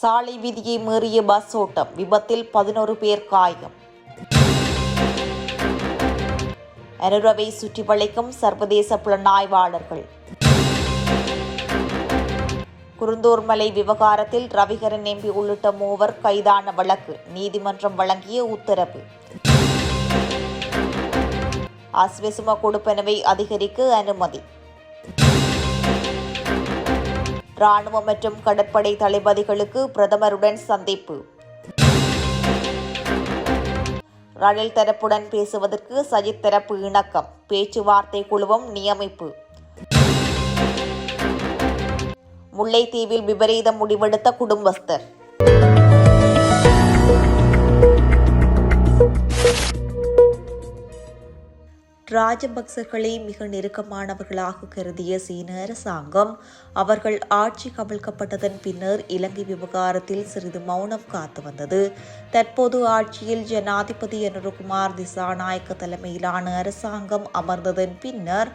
சாலை விதியை மீறிய பஸ் ஓட்டம். விபத்தில் பதினோரு பேர் காயம். அனுரவை சுற்றி வளைக்கும் சர்வதேச புலனாய்வாளர்கள். குருந்தூர் மலை விவகாரத்தில் ரவிகரன் எம்பி உள்ளிட்ட மூவர் கைதான வழக்கு. நீதிமன்றம் வழங்கிய உத்தரவு. அஸ்வசும கொடுப்பனவை அதிகரிக்க அனுமதி. ராணுவம் மற்றும் கடற்படை தளபதிகளுக்கு பிரதமருடன் சந்திப்பு. ரணில் தரப்புடன் பேசுவதற்கு சஜித் தரப்பு இணக்கம். பேச்சுவார்த்தை குழுவும் நியமிப்பு. முல்லைத்தீவில் விபரீதம் முடிவெடுத்த குடும்பஸ்தர். ராஜபக்சர்களை மிக நெருக்கமானவர்களாக கருதிய சீன அரசாங்கம் அவர்கள் ஆட்சி கவிழ்க்கப்பட்டதன் பின்னர் இலங்கை விவகாரத்தில் சிறிது மௌனம் காத்து வந்தது. தற்போது ஆட்சியில் ஜனாதிபதி அனுரகுமார் திசாநாயக்க தலைமையிலான அரசாங்கம் அமர்ந்ததன் பின்னர்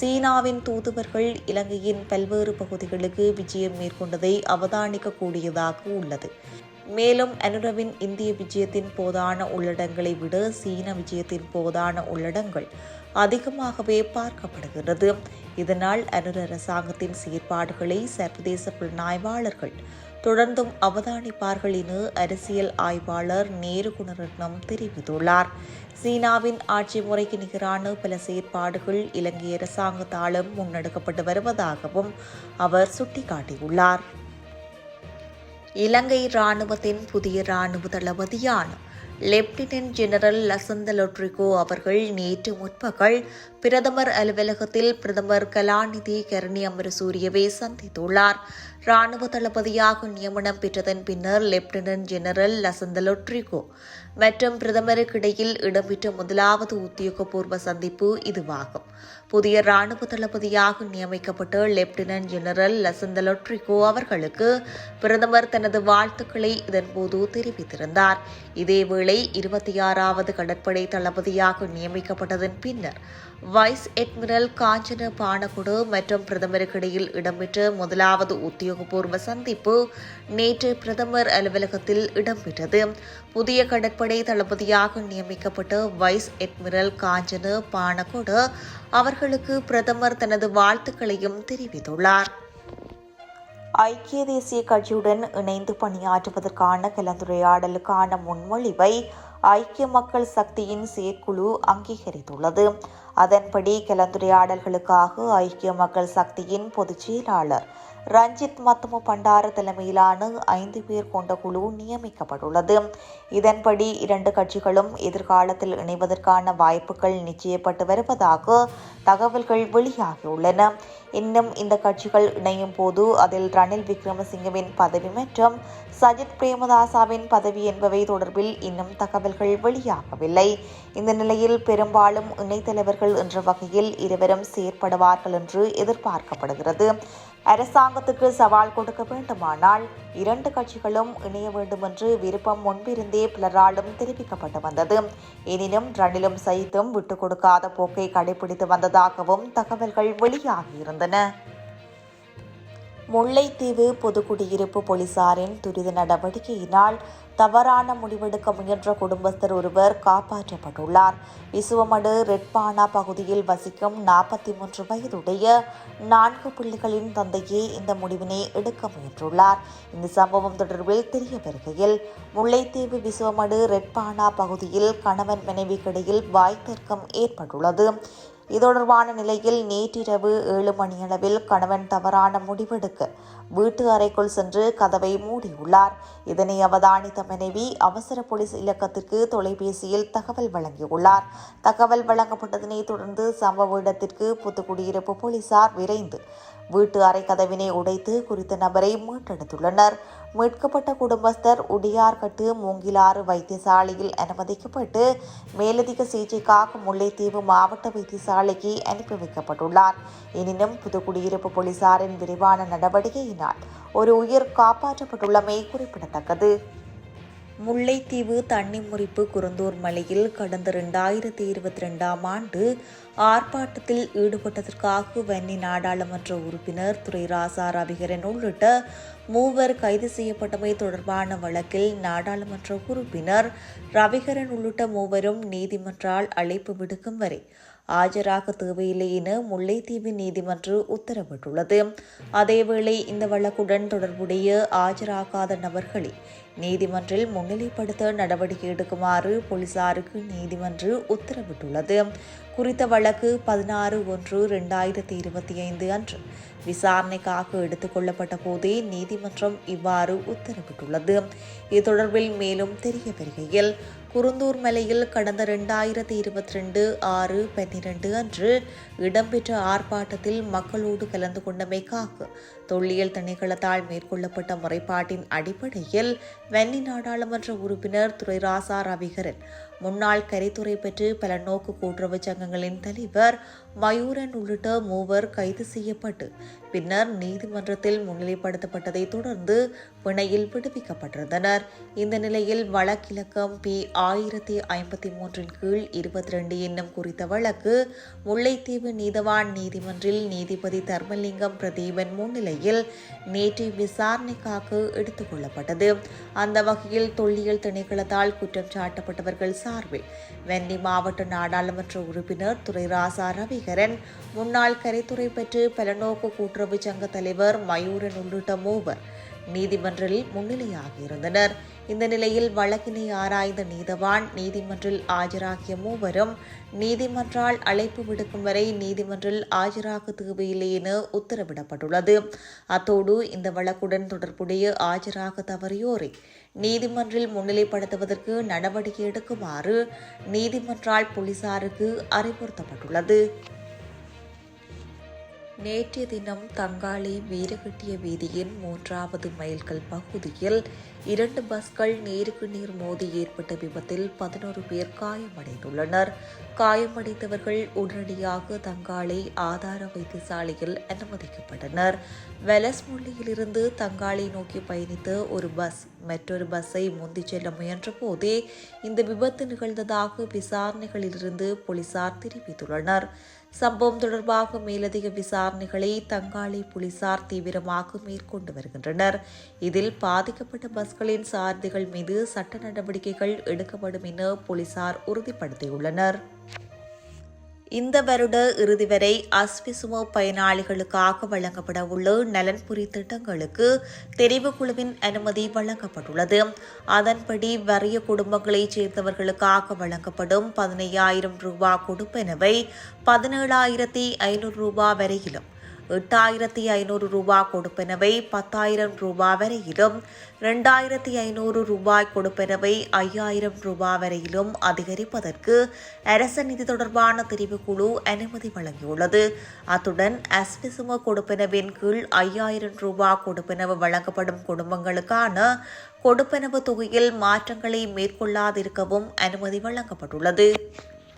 சீனாவின் தூதுவர்கள் இலங்கையின் பல்வேறு பகுதிகளுக்கு விஜயம் மேற்கொண்டதை அவதானிக்கக்கூடியதாக உள்ளது. மேலும் அனுரவின் இந்திய விஜயத்தின் போதான உள்ளடங்களை விட சீன விஜயத்தின் போதான உள்ளடங்கள் அதிகமாகவே பார்க்கப்படுகிறது இதனால் அனுர அரசாங்கத்தின் செயற்பாடுகளை சர்வதேச புலனாய்வாளர்கள் தொடர்ந்தும் அவதானிப்பார்கள் என அரசியல் ஆய்வாளர் நேரு குணரட்னம் தெரிவித்துள்ளார். சீனாவின் ஆட்சி முறைக்கு நிகரான பல செயற்பாடுகள் இலங்கை அரசாங்கத்தாலும் முன்னெடுக்கப்பட்டு வருவதாகவும் அவர் சுட்டிக்காட்டியுள்ளார். இலங்கை இராணுவத்தின் புதிய இராணுவ தளபதியான லெப்டினன்ட் ஜெனரல் லசந்த லொட்ரிகோ அவர்கள் நேற்று முற்பகல் பிரதமர் அலுவலகத்தில் பிரதமர் கலாநிதி கருணி அமரசூரியவை சந்தித்துள்ளார். ராணுவ தளபதியாக நியமனம் பெற்றதன் பின்னர் லெப்டினன்ட் ஜெனரல் லசந்த லொட்ரிகோ மற்றும் பிரதமருக்கு இடையில் இடம்பெற்ற முதலாவது உத்தியோகபூர்வ சந்திப்பு இதுவாகும். புதிய ராணுவ தளபதியாக நியமிக்கப்பட்ட லெப்டினன்ட் ஜெனரல் லசந்த லொட்ரிகோ அவர்களுக்கு பிரதமர் தனது வாழ்த்துக்களை இதன்போது தெரிவித்திருந்தார். இதேவேளை இருபத்தி ஆறாவது கடற்படை தளபதியாக நியமிக்கப்பட்டதன் பின்னர் வைஸ் எட்மிரல் காஞ்சன பானகுடு மற்றும் பிரதமருக்கு இடையில் இடம்பெற்ற முதலாவது உத்தியோகபூர்வ சந்திப்பு நேற்று பிரதமர் அலுவலகத்தில் இடம்பெற்றது. புதிய கடற்படை தளபதியாக நியமிக்கப்பட்ட வைஸ் எட்மிரல் காஞ்சன பானகோடு அவர்களுக்கு பிரதமர் தனது வாழ்த்துக்களையும் தெரிவித்துள்ளார். ஐக்கிய தேசிய கட்சியுடன் இணைந்து பணியாற்றுவதற்கான கலந்துரையாடலுக்கான முன்மொழிவை ஐக்கிய மக்கள் சக்தியின் செயற்குழு அங்கீகரித்துள்ளது. அதன்படி கலந்துரையாடல்களுக்காக ஐக்கிய மக்கள் சக்தியின் பொதுச் செயலாளர் ரஞ்சித் மத்தும பண்டார தலைமையிலான ஐந்து பேர் கொண்ட குழு நியமிக்கப்பட்டுள்ளது. இதன்படி இரண்டு கட்சிகளும் எதிர்காலத்தில் இணைவதற்கான வாய்ப்புகள் நிச்சயப்பட்டு வருவதாக தகவல்கள் வெளியாகியுள்ளன. இன்னும் இந்த கட்சிகள் இணையும் போது அதில் ரணில் விக்ரமசிங்கவின் பதவி மற்றும் சஜித் பிரேமதாசாவின் பதவி என்பவை தொடர்பில் இன்னும் தகவல்கள் வெளியாகவில்லை. இந்த நிலையில் பெரும்பாலும் இணைத்தலைவர்கள் என்ற வகையில் இருவரும் செயற்படுவார்கள் என்று எதிர்பார்க்கப்படுகிறது. அரசாங்கத்துக்கு சவால் கொடுக்க வேண்டுமானால் இரண்டு கட்சிகளும் இணைய வேண்டும் என்று விருப்பம் முன்பிருந்தே பலராலும் தெரிவிக்கப்பட்டு வந்தது. எனினும் ரணிலும் சைத்தும் விட்டுக் கொடுக்காத போக்கை கடைபிடித்து வந்ததாகவும் தகவல்கள் வெளியாகியிருந்தன முல்லைத்தீவு பொதுக்குடியிருப்பு போலீசாரின் துரித நடவடிக்கையினால் தவறான முடிவெடுக்க முயன்ற குடும்பஸ்தர் ஒருவர் காப்பாற்றப்பட்டுள்ளார். விசுவமடு ரெட்பானா பகுதியில் வசிக்கும் நாற்பத்தி மூன்று வயதுடைய நான்கு பிள்ளைகளின் தந்தையே இந்த முடிவினை எடுக்க முயன்றுள்ளார். இந்த சம்பவம் தொடர்பில் தெரிய வருகையில் முல்லைத்தீவு விசுவமடு ரெட்பானா பகுதியில் கணவன் மனைவிக்கிடையில் வாய்த்தர்க்கம் ஏற்பட்டுள்ளது. இது தொடர்பான நிலையில் நேற்றிரவு ஏழு மணியளவில் கணவன் தவறான முடிவெடுக்க வீட்டு அறைக்குள் சென்று கதவை மூடியுள்ளார். இதனை அவதானித்த மனைவி அவசர போலீஸ் இலக்கத்திற்கு தொலைபேசியில் தகவல் வழங்கியுள்ளார். தகவல் வழங்கப்பட்டதனை தொடர்ந்து சம்பவ இடத்திற்கு புத்துக்குடியிருப்பு போலீசார் விரைந்து வீட்டு அறை கதவினை உடைத்து குறித்த நபரை மீட்டெடுத்துள்ளனர். மீட்கப்பட்ட குடும்பஸ்தர் உடியார்கட்டு மூங்கிலாறு வைத்தியசாலையில் அனுமதிக்கப்பட்டு மேலதிக சிகிச்சைக்காக முல்லைத்தீவு மாவட்ட வைத்தியசாலைக்கு அனுப்பி வைக்கப்பட்டுள்ளார். எனினும் புதுக்குடியிருப்பு போலீசாரின் விரிவான நடவடிக்கையினால் ஒரு உயிர் காப்பாற்றப்பட்டுள்ளமை குறிப்பிடத்தக்கது. முல்லைத்தீவு தண்ணி முறிப்பு குருந்தூர் மலையில் கடந்த ரெண்டாயிரத்தி இருபத்தி ரெண்டாம் ஆண்டு ஆர்ப்பாட்டத்தில் ஈடுபட்டதற்காக வன்னி நாடாளுமன்ற உறுப்பினர் துறை ராசா ரவிகரன் உள்ளிட்ட மூவர் கைது செய்யப்பட்டமை தொடர்பான வழக்கில் நாடாளுமன்ற உறுப்பினர் ரவிகரன் உள்ளிட்ட மூவரும் நீதிமன்றால் அழைப்பு விடுக்கும் வரை ஆஜராக தேவையில்லை என முல்லைத்தீவு நீதிமன்றம் உத்தரவிட்டுள்ளது. அதேவேளை இந்த வழக்குடன் தொடர்புடைய ஆஜராகாத நபர்களை நீதிமன்றில் முன்னிலைப்படுத்த நடவடிக்கை எடுக்குமாறு போலீசாருக்கு நீதிமன்றம் உத்தரவிட்டுள்ளது. குறித்த வழக்கு பதினாறு ஒன்று இரண்டாயிரத்தி இருபத்தி ஐந்து அன்று விசாரணைக்காக எடுத்துக் கொள்ளப்பட்ட போதே நீதிமன்றம் இவ்வாறு உத்தரவிட்டுள்ளது. இது தொடர்பில் மேலும் தெரிய வருகையில் குருந்தூர் மலையில் கடந்த ரெண்டாயிரத்தி இருபத்தி ரெண்டு ஆறு பன்னிரண்டு அன்று இடம்பெற்ற ஆர்ப்பாட்டத்தில் மக்களோடு கலந்து கொண்டமைக்காக தொல்லியல் திணைக்களத்தால் மேற்கொள்ளப்பட்ட முறைப்பாட்டின் அடிப்படையில் வன்னி நாடாளுமன்ற உறுப்பினர் துரைராசா ரவிகரன் முன்னாள் கரைத்துறை பெற்று பல நோக்கு கூட்டுறவு சங்கங்களின் தலைவர் மயூரன் உள்ளிட்ட மூவர் கைது செய்யப்பட்டு பின்னர் நீதிமன்றத்தில் முன்னிலைப்படுத்தப்பட்டதை தொடர்ந்து பிணையில் விடுவிக்கப்பட்டிருந்தனர். இந்த நிலையில் வழக்கிலக்கம் பி ஆயிரத்தி ஐம்பத்தி மூன்றின் கீழ் இருபத்தி ரெண்டு என்னும் குறித்த வழக்கு முல்லைத்தீவு நீதவான் நீதிமன்றில் நீதிபதி தர்மலிங்கம் பிரதீபன் முன்னிலையில் நேற்று விசாரணைக்காக எடுத்துக் கொள்ளப்பட்டது. அந்த வகையில் தொல்லியல் திணைக்களத்தால் குற்றம் சாட்டப்பட்டவர்கள் சார்பில் வெண்ணி மாவட்ட நாடாளுமன்ற உறுப்பினர் துரை ராசா சந்திரசேகரன் முன்னாள் கரைத்துறை பெற்று பலநோக்கு கூட்டுறவு சங்க தலைவர் மயூரன் உள்ளிட்ட மூவர் நீதிமன்றில் முன்னிலையாகியிருந்தனர் இந்த நிலையில் வழக்கினை ஆராய்ந்த நீதவான் நீதிமன்றில் ஆஜராகிய மூவரும் நீதிமன்றால் அழைப்பு விடுக்கும் வரை நீதிமன்றில் ஆஜராக தேவையில்லை என உத்தரவிடப்பட்டுள்ளது. அத்தோடு இந்த வழக்குடன் தொடர்புடைய ஆஜராக தவறியோரை நீதிமன்றில் முன்னிலைப்படுத்துவதற்கு நடவடிக்கை எடுக்குமாறு நீதிமன்றால் போலீசாருக்கு அறிவுறுத்தப்பட்டுள்ளது. நேற்றைய தினம் தங்காளி வீரகட்டிய வீதியின் மூன்றாவது மைல்கள் பகுதியில் இரண்டு பஸ்கள் நேருக்கு நேர் மோதி ஏற்பட்ட விபத்தில் பதினோரு பேர் காயமடைந்துள்ளனர். காயமடைந்தவர்கள் உடனடியாக தங்காளி ஆதார வைத்தியசாலையில் அனுமதிக்கப்பட்டனர். வெலஸ்முள்ளியிலிருந்து தங்காளி நோக்கி பயணித்து ஒரு பஸ் மற்றொரு பஸ்ஸை முந்திச் செல்ல முயன்ற போதே இந்த விபத்து நிகழ்ந்ததாக விசாரணைகளிலிருந்து போலீசார் தெரிவித்துள்ளனர். சம்பவம் தொடர்பாக மேலதிக விசாரணைகளை தங்காளி போலீசார் தீவிரமாக மேற்கொண்டு வருகின்றனர். இதில் பாதிக்கப்பட்ட பஸ்களின் சாரதிகள் மீது சட்ட நடவடிக்கைகள் எடுக்கப்படும் என போலீசார் உறுதிப்படுத்தியுள்ளனர். இந்த வருட இறுதி வரை அஸ்விசுமோ பயனாளிகளுக்காக வழங்கப்பட உள்ள நலன்புரி திட்டங்களுக்கு தெரிவுக்குழுவின் அனுமதி வழங்கப்பட்டுள்ளது. அதன்படி வறிய குடும்பங்களைச் சேர்ந்தவர்களுக்காக வழங்கப்படும் பதினையாயிரம் ரூபாய் கொடுப்பெனவை பதினேழாயிரத்தி ஐநூறு ரூபாய் வரையிலும். எட்டாயிரத்தி ஐநூறு ரூபாய் கொடுப்பனவை பத்தாயிரம் ரூபாய் வரையிலும் ரெண்டாயிரத்தி ஐநூறு ரூபாய் கொடுப்பனவை ஐயாயிரம் ரூபாய் வரையிலும் அதிகரிப்பதற்கு அரச நிதி தொடர்பான தெரிவுக்குழு அனுமதி வழங்கியுள்ளது. அத்துடன் அஸ்பிசும கொடுப்பனவின் கீழ் ஐயாயிரம் ரூபாய் கொடுப்பனவு வழங்கப்படும் குடும்பங்களுக்கான கொடுப்பனவு தொகையில் மாற்றங்களை மேற்கொள்ளாதிருக்கவும் அனுமதி வழங்கப்பட்டுள்ளது.